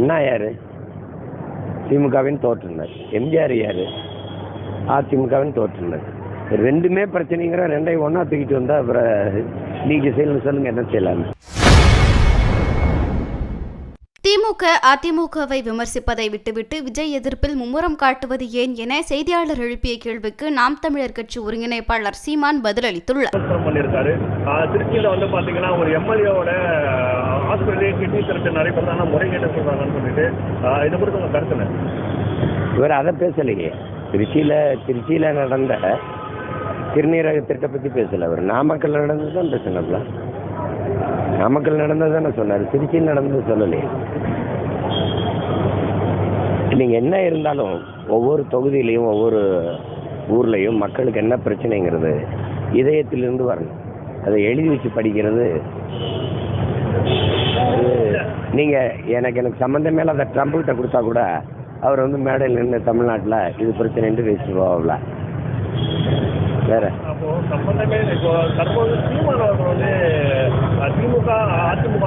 அண்ணா யாரு? திமுகவின் தோற்றுனர். எம்ஜிஆர் யாரு? அதிமுகவின் தோற்றுனர். ரெண்டுமே பிரச்சனைங்கிற ரெண்டையும் ஒன்றா தூக்கிட்டு வந்தா அப்புறம் நீங்கள் செய்யணும் சொல்லுங்க என்ன செய்யலாம் திமுக அதிமுகவை விமர்சிப்பதை விட்டுவிட்டு விஜய் எதிர்ப்பில் மும்முரம் காட்டுவது ஏன் என செய்தியாளர் எழுப்பிய கேள்விக்கு நாம் தமிழர் கட்சி ஒருங்கிணைப்பாளர் சீமான் பதிலளித்துள்ளார். திருச்சியில வந்து பாத்தீங்கன்னா ஒரு எம்எல்ஏவோட ஹாஸ்பிட்டலே கிட்னி திருட்டு நடைபெறதான முறைகேட்டு சொல்றாங்கன்னு சொல்லிட்டு இதை குறித்து உங்க கருத்து இவர் அதை பேசலையே. திருச்சியில் திருச்சியில் நடந்த திருநீரக திட்டத்தை பற்றி பேசல அவர். நாமக்கல் நடந்தது தான் பேசினாப்ல. நாமக்கல் நடந்தது தானே சொன்னார். திருச்சியில் நடந்தது சொல்லலையே. நீங்கள் என்ன இருந்தாலும் ஒவ்வொரு தொகுதியிலையும் ஒவ்வொரு ஊர்லேயும் மக்களுக்கு என்ன பிரச்சனைங்கிறது இதயத்திலிருந்து வரணும். அதை எழுதி வச்சு படிக்கிறது நீங்கள் எனக்கு எனக்கு சம்மந்தமே இல்லாத ட்ரம்ப்கிட்ட கொடுத்தா கூட அவர் வந்து மேடையில் நின்று தமிழ்நாட்டில் இது பிரச்சனைன்ட்டு பேசிட்டு போவாப்ல வேற. சம்பந்தமே திமுக அதிமுக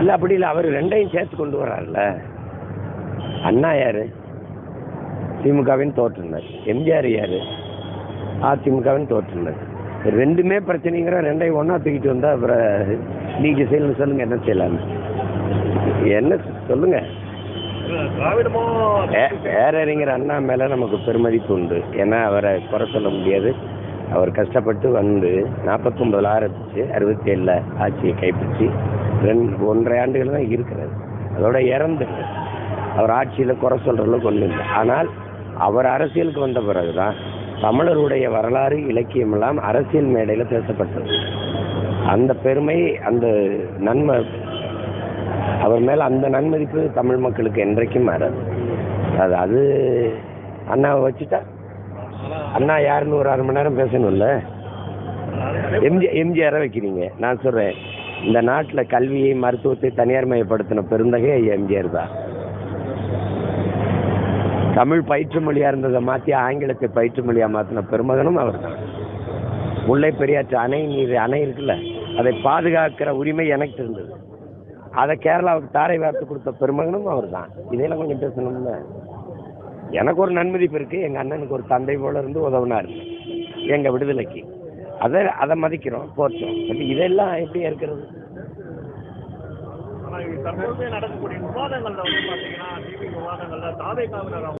இல்லை அப்படி இல்லை. அவர் ரெண்டையும் சேர்த்து கொண்டு வர்றாருல்ல. அண்ணா யாரு? திமுகவின் தோற்றுனர். எம்ஜிஆர் யாரு? அதிமுகவின் தோற்றுனர். ரெண்டுமே பிரச்சனைங்கிற ரெண்டையும் ஒன்றா தூக்கிட்டு வந்தா அப்புறம் நீங்கள் செய்யணும் சொல்லுங்க என்ன செய்யலாம் என்ன சொல்லுங்க. திராவிடமோ வேறறிஞர் அண்ணா மேலே நமக்கு பெருமதிப்பு உண்டு. ஏன்னா அவரை குறை சொல்ல முடியாது. அவர் கஷ்டப்பட்டு வந்து நாற்பத்தொம்பதில் ஆரம்பிச்சு அறுபத்தி ஏழில் ஆட்சியை கைப்பற்றி ரெண்டு ஒன்றரை ஆண்டுகள் தான் இருக்கிறது அதோட இறந்து அவர் ஆட்சியில் குறை சொல்கிறதுல அளவுக்கு இல்லை. ஆனால் அவர் அரசியலுக்கு வந்த பிறகு தான் தமிழருடைய வரலாறு இலக்கியம் எல்லாம் அரசியல் மேடையில் பேசப்பட்டது. அந்த பெருமை அந்த நன்மை அவர் மேல அந்த நன்மதிப்பு தமிழ் மக்களுக்கு என்றைக்கும் மாறாது அது அது அண்ணாவை வச்சுட்டா? அண்ணா யாருன்னு ஒரு அரை மணி நேரம் பேசணும்ல? எம்ஜி எம்ஜிஆரை வைக்கிறீங்க. நான் சொல்றேன் இந்த நாட்டில் கல்வியை மருத்துவத்தை தனியார் மயப்படுத்தின பெருந்தகை எம்ஜிஆர் தான். தமிழ் பயிற்று மொழியாக இருந்ததை மாற்றி ஆங்கிலத்தை பயிற்று மொழியாக மாற்றின பெருமகனும் அவர் தான் முல்லை பெரியாற்று அணை நீர் அணை இருக்குல்ல அதை பாதுகாக்கிற உரிமை எனக்கு இருந்தது. அதை கேரளாவுக்கு தாரை வார்த்து கொடுத்த பெருமகனும் அவர் தான் இதையெல்லாம் கொஞ்சம் பேசணும்ல? எனக்கு ஒரு நன்மதிப்பு இருக்குது எங்கள் அண்ணனுக்கு ஒரு தந்தை போல இருந்து உதவுனார். எங்கள் விடுதலைக்கு. அதை அதை மதிக்கிறோம் போற்றோம். பட் இதெல்லாம் எப்படி இருக்கிறது தற்போது நடக்கக்கூடிய விவாதங்கள்ல வந்து பாத்தீங்கன்னா டிவி விவாதங்கள்ல தாவே காவலர்